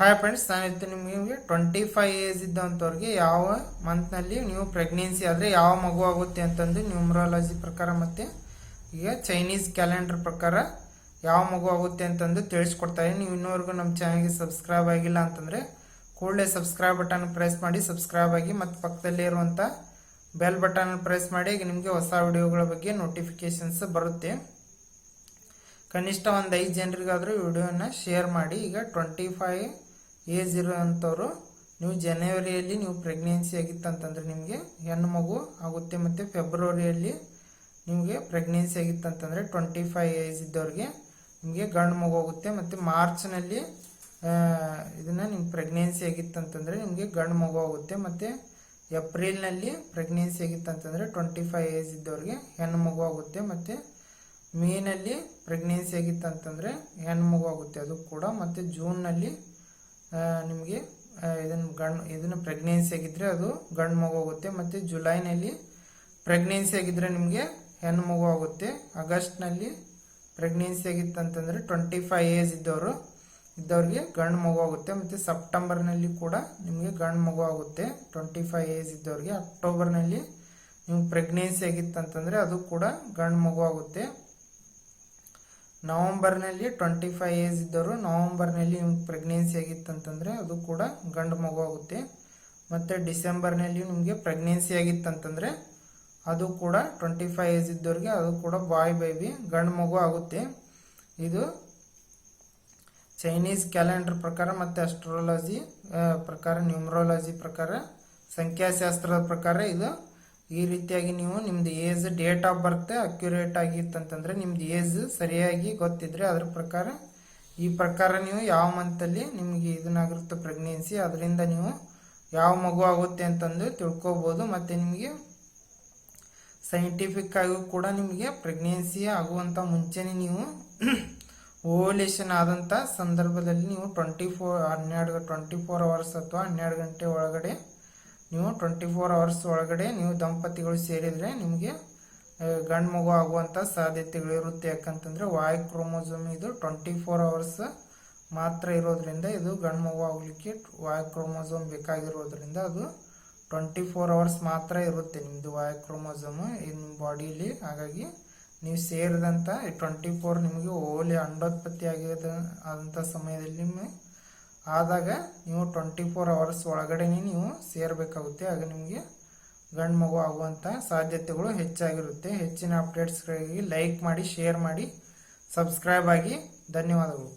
Hi friends ನಾನಿತ್ತು ನಿಮಗೆ twenty five age ಇದ್ದಂಥವ್ರಿಗೆ ಯಾವ ಮಂತ್ನಲ್ಲಿ ನೀವು ಪ್ರೆಗ್ನೆನ್ಸಿ ಆದರೆ ಯಾವ ಮಗು ಆಗುತ್ತೆ ಅಂತಂದು ನ್ಯೂಮ್ರಾಲಜಿ ಪ್ರಕಾರ ಮತ್ತು ಈಗ ಚೈನೀಸ್ ಕ್ಯಾಲೆಂಡರ್ ಪ್ರಕಾರ ಯಾವ ಮಗು ಆಗುತ್ತೆ ಅಂತಂದು ತಿಳಿಸ್ಕೊಡ್ತಾರೆ ನೀವು ಇನ್ನೂವರೆಗೂ ನಮ್ಮ ಚಾನಲ್ಗೆ ಸಬ್ಸ್ಕ್ರೈಬ್ ಆಗಿಲ್ಲ ಅಂತಂದರೆ ಕೂಡಲೇ ಸಬ್ಸ್ಕ್ರೈಬ್ ಬಟನ್ ಪ್ರೆಸ್ ಮಾಡಿ ಸಬ್ಸ್ಕ್ರೈಬ್ ಆಗಿ ಮತ್ತು ಪಕ್ಕದಲ್ಲಿ ಇರುವಂಥ ಬೆಲ್ ಬಟನ್ ಪ್ರೆಸ್ ಮಾಡಿ, ಈಗ ನಿಮಗೆ ಹೊಸ ವಿಡಿಯೋಗಳ ಬಗ್ಗೆ ನೋಟಿಫಿಕೇಶನ್ಸ್ ಬರುತ್ತೆ. ಕನಿಷ್ಠ ಒಂದು ಐದು ಜನರಿಗಾದರೂ ವಿಡಿಯೋನ ಶೇರ್ ಮಾಡಿ. ಈಗ ಟ್ವೆಂಟಿ ಫೈವ್ ಏಜ್ ಇರೋವಂಥವ್ರು ನೀವು ಜನವರಿಯಲ್ಲಿ ನೀವು ಪ್ರೆಗ್ನೆನ್ಸಿ ಆಗಿತ್ತಂತಂದರೆ ನಿಮಗೆ ಹೆಣ್ಣು ಮಗು ಆಗುತ್ತೆ ಮತ್ತು ಫೆಬ್ರವರಿಯಲ್ಲಿ ನಿಮಗೆ ಪ್ರೆಗ್ನೆನ್ಸಿ ಆಗಿತ್ತಂತಂದರೆ ಟ್ವೆಂಟಿ ಫೈವ್ ಏಜ್ ಇದ್ದವ್ರಿಗೆ ನಿಮಗೆ ಗಂಡು ಮಗು ಆಗುತ್ತೆ ಮತ್ತು ಮಾರ್ಚ್ನಲ್ಲಿ ಇದನ್ನು ನಿಮ್ಮ ಪ್ರೆಗ್ನೆನ್ಸಿ ಆಗಿತ್ತಂತಂದರೆ ನಿಮಗೆ ಗಂಡು ಮಗು ಆಗುತ್ತೆ ಮತ್ತು ಏಪ್ರಿಲ್ನಲ್ಲಿ ಪ್ರೆಗ್ನೆನ್ಸಿ ಆಗಿತ್ತಂತಂದರೆ ಟ್ವೆಂಟಿ ಫೈವ್ ಏಜ್ ಇದ್ದವ್ರಿಗೆ ಹೆಣ್ಣು ಮಗು ಆಗುತ್ತೆ ಮತ್ತು ಮೇನಲ್ಲಿ ಪ್ರೆಗ್ನೆನ್ಸಿ ಆಗಿತ್ತಂತಂದರೆ ಹೆಣ್ಣು ಮಗು ಆಗುತ್ತೆ ಅದು ಕೂಡ ಮತ್ತು ಜೂನ್ನಲ್ಲಿ ನಿಮಗೆ ಇದನ್ನು ಗಂಡು, ಇದನ್ನು ಪ್ರೆಗ್ನೆನ್ಸಿ ಆಗಿದ್ದರೆ ಅದು ಗಂಡು ಮಗು ಆಗುತ್ತೆ, ಮತ್ತು ಜುಲೈನಲ್ಲಿ ಪ್ರೆಗ್ನೆನ್ಸಿ ಆಗಿದ್ದರೆ ನಿಮಗೆ ಹೆಣ್ಣು ಮಗು ಆಗುತ್ತೆ. ಆಗಸ್ಟ್ನಲ್ಲಿ ಪ್ರೆಗ್ನೆನ್ಸಿ ಆಗಿತ್ತಂತಂದರೆ ಟ್ವೆಂಟಿ ಫೈವ್ ಏಜ್ ಇದ್ದವರು, ಇದ್ದವ್ರಿಗೆ ಗಂಡು ಮಗು ಆಗುತ್ತೆ, ಮತ್ತು ಸೆಪ್ಟೆಂಬರ್ನಲ್ಲಿ ಕೂಡ ನಿಮಗೆ ಗಂಡು ಮಗು ಆಗುತ್ತೆ. ಟ್ವೆಂಟಿ ಫೈವ್ ಏಜ್ ಇದ್ದವ್ರಿಗೆ, ಅಕ್ಟೋಬರ್ನಲ್ಲಿ ನಿಮ್ಗೆ ಪ್ರೆಗ್ನೆನ್ಸಿ ಆಗಿತ್ತಂತಂದರೆ ಅದು ಕೂಡ ಗಂಡು ಮಗು ಆಗುತ್ತೆ. ನವಂಬರ್ನಲ್ಲಿ ಟ್ವೆಂಟಿ ಫೈವ್ ಏಜ್ ಇದ್ದವರು, ನವಂಬರ್ನಲ್ಲಿ ನಿಮ್ಗೆ ಪ್ರೆಗ್ನೆನ್ಸಿ ಆಗಿತ್ತಂತಂದರೆ ಅದು ಕೂಡ ಗಂಡು ಮಗು ಆಗುತ್ತೆ. ಮತ್ತು ಡಿಸೆಂಬರ್ನಲ್ಲಿ ನಿಮಗೆ ಪ್ರೆಗ್ನೆನ್ಸಿ ಆಗಿತ್ತಂತಂದರೆ ಅದು ಕೂಡ ಟ್ವೆಂಟಿ ಫೈವ್ ಏಜ್ ಇದ್ದವ್ರಿಗೆ ಅದು ಕೂಡ ಬಾಯ್ ಬೇಬಿ ಗಂಡು ಮಗು ಆಗುತ್ತೆ. ಇದು ಚೈನೀಸ್ ಕ್ಯಾಲೆಂಡರ್ ಪ್ರಕಾರ ಮತ್ತು ಅಸ್ಟ್ರಾಲಜಿ ಪ್ರಕಾರ ನ್ಯೂಮ್ರಾಲಜಿ ಪ್ರಕಾರ, ಸಂಖ್ಯಾಶಾಸ್ತ್ರದ ಪ್ರಕಾರ ಇದು ಈ ರೀತಿಯಾಗಿ ನೀವು ನಿಮ್ದು age, date of birth accurate ಆಗಿತ್ತಂತಂದ್ರೆ ನಿಮ್ದು ಏಜ್ ಸರಿಯಾಗಿ ಗೊತ್ತಿದ್ರೆ ಅದ್ರ ಪ್ರಕಾರ, ಈ ಪ್ರಕಾರ ನೀವು ಯಾವ ಮಂತಲ್ಲಿ ನಿಮಗೆ ಇದನ್ನಾಗಿರುತ್ತೆ ಪ್ರೆಗ್ನೆನ್ಸಿ ಅದರಿಂದ ನೀವು ಯಾವ ಮಗು ಆಗುತ್ತೆ ಅಂತಂದು ತಿಳ್ಕೊಬೋದು. ಮತ್ತು ನಿಮಗೆ ಸೈಂಟಿಫಿಕ್ ಆಗಿ ಕೂಡ ನಿಮಗೆ ಪ್ರೆಗ್ನೆನ್ಸಿ ಆಗುವಂಥ ಮುಂಚೆನೇ ನೀವು ಓವಲೇಷನ್ ಆದಂಥ ಸಂದರ್ಭದಲ್ಲಿ ನೀವು ಟ್ವೆಂಟಿ ಫೋರ್ ಹನ್ನೆರಡು ಟ್ವೆಂಟಿ ಫೋರ್ ಅವರ್ಸ್ ಅಥವಾ ಹನ್ನೆರಡು ಗಂಟೆ ಒಳಗಡೆ ನೀವು ಟ್ವೆಂಟಿ ಫೋರ್ ಅವರ್ಸ್ ಒಳಗಡೆ ನೀವು ದಂಪತಿಗಳು ಸೇರಿದರೆ ನಿಮಗೆ ಗಂಡು ಮಗು ಆಗುವಂಥ ಸಾಧ್ಯತೆಗಳಿರುತ್ತೆ ಯಾಕಂತಂದರೆ ವಾಯ್ ಕ್ರೋಮೋಸೋಮ್ ಇದು ಟ್ವೆಂಟಿ ಫೋರ್ ಅವರ್ಸ್ ಮಾತ್ರ ಇರೋದ್ರಿಂದ ಇದು ಗಂಡು ಮಗು ಆಗಲಿಕ್ಕೆ ವಾಯ್ ಕ್ರೋಮೋಸೋಮ್ ಬೇಕಾಗಿರೋದ್ರಿಂದ ಅದು ಟ್ವೆಂಟಿ ಫೋರ್ ಅವರ್ಸ್ ಮಾತ್ರ ಇರುತ್ತೆ ನಿಮ್ಮದು ವಾಯ್ ಕ್ರೋಮೋಸೋಮು ನಿಮ್ಮ ಬಾಡಿಲಿ ಹಾಗಾಗಿ ನೀವು ಸೇರಿದಂಥ ಟ್ವೆಂಟಿ ಫೋರ್ ನಿಮಗೆ ಓಲಿ ಅಂಡೋತ್ಪತ್ತಿ ಆಗಿರೋದ ಆದಂಥ ಸಮಯದಲ್ಲಿ ಆದಾಗ ನೀವು ಟ್ವೆಂಟಿ ಫೋರ್ ಅವರ್ಸ್ ಒಳಗಡೆನೇ ನೀವು ಸೇರಬೇಕಾಗುತ್ತೆ. ಆಗ ನಿಮಗೆ ಗಂಡು ಮಗು ಆಗುವಂಥ ಸಾಧ್ಯತೆಗಳು ಹೆಚ್ಚಾಗಿರುತ್ತೆ. ಹೆಚ್ಚಿನ ಅಪ್ಡೇಟ್ಸ್ಗಳಿಗೆ ಲೈಕ್ ಮಾಡಿ ಶೇರ್ ಮಾಡಿ ಸಬ್ಸ್ಕ್ರೈಬ್ ಆಗಿ ಧನ್ಯವಾದಗಳು.